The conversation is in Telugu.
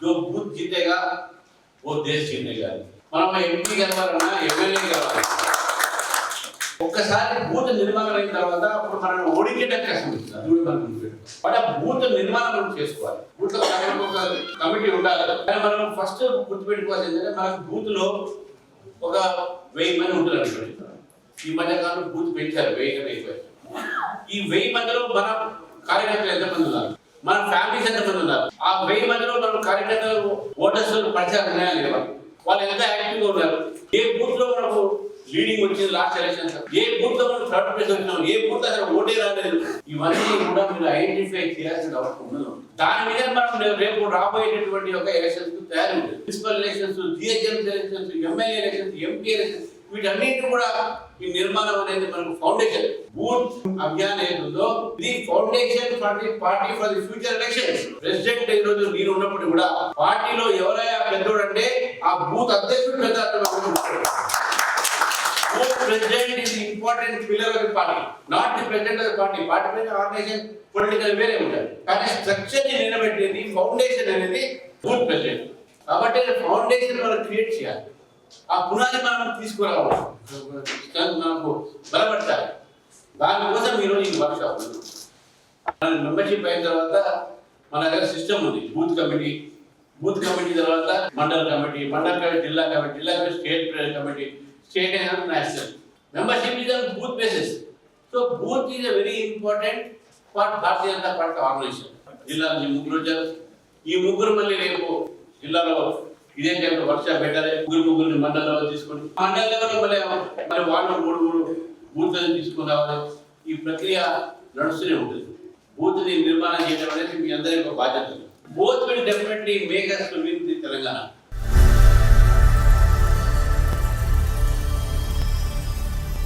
जो बूथ जीतेगा वो देश जीतेगा మనం ఎంపీ గెలవాలన్నా ఎమ్మెల్యే గెలవాలి ఒక్కసారి బూత్ నిర్మాణం అయిన తర్వాత అప్పుడు మనం ఓడికేయడం కష్టం అవుతుంది. అది కూడా మనం గుర్తుపెట్టుకోవాలి. బట్ ఆ బూత్ నిర్మాణం మనం చేసుకోవాలి బూత్ లో మనకు ఒక కమిటీ ఉండాలి కానీ మనం ఫస్ట్ గుర్తుపెట్టుకోవాలి ఏంటంటే మనకు బూత్ లో ఒక వెయ్యి మంది ఉంటారు అనుకోండి ఈ మధ్య కాలంలో బూత్ పెంచారు వెయ్యి కన్నా ఎక్కువ ఈ వెయ్యి మందిలో మన కార్యకర్తలు ఎంతమంది ఉన్నారు మన ఫ్యామిలీస్ ఎంతమంది ఉన్నారు ఆ వెయ్యి మందిలో మన కార్యకర్తలు ఓటర్స్ ప్రచారం ఉన్నాయా లేవా వాళ్ళు ఎంత యాక్టివ్గా ఉన్నారు? ఏ బూత్లో మనకు లీడింగ్ వచ్చింది లాస్ట్ ఎలక్షన్? ఏ బూత్లో మనం థర్డ్ ప్లేస్ వచ్చినాం ఏ బూత్ అసలు ఓటే రాలేదు ఇవన్నీ కూడా మీరు ఐడెంటిఫై చేయాల్సిన అవసరం ఉన్నది. దాని మీద మనం రేపు రాబోయేటటువంటి ఒక ఎలక్షన్స్ తయారు ఉంటుంది municipal elections GHMC elections MLA elections MP elections వీటన్నిటి కూడా ఈ నిర్మాణం అనేది మనకు ఫౌండేషన్ బూత్ అభియాన్ ఏదో ఇది foundation for the party for the future elections president ఈ రోజు నేను ఉన్నప్పుడు కూడా పార్టీలో ఎవరైనా పెద్దోడు అంటే ఆ బూత్ అధ్యక్షుడు పెద్ద president is important pillar of the party not the president of the party party మీద ఆర్గనైజేషన్ పొలిటికల్ వేరే ఉంటాయి కానీ స్ట్రక్చర్ని నిలబెట్టేది ఫౌండేషన్ అనేది బూత్ ప్రెసిడెంట్ కాబట్టి ఫౌండేషన్ మనం క్రియేట్ చేయాలి. ఆ పునాది మనం తీసుకురావాలి మనకు బలపడతాయి. దానికోసం ఈరోజు ఈ వర్క్షాప్ మన మెంబర్షిప్ అయిన తర్వాత మన దగ్గర సిస్టమ్ ఉంది. బూత్ కమిటీ బూత్ కమిటీ తర్వాత మండల కమిటీ మండల కమిటీ జిల్లా కమిటీ జిల్లా committee state committee state and national membership is on booth basis so booth is a very important part Bharatiya Janata Party organisation జిల్లాలో ముగ్గురు వచ్చారు. ఈ ముగ్గురు మళ్ళీ రేపు జిల్లాలో ఇదే టైంలో వర్క్షాప్ పెట్టాలి ముగ్గురు ముగ్గురిని మండలంలో తీసుకొని. మండల లెవెల్ మళ్ళీ మరి వాళ్ళు మూడు మూడు బూత్లను తీసుకుని రావాలి. ఈ ప్రక్రియ నడుస్తూనే ఉంటుంది. బూత్ నిర్మాణం చేయడం అనేది మీ అందరి యొక్క బాధ్యత. Booth will definitely make win Telangana.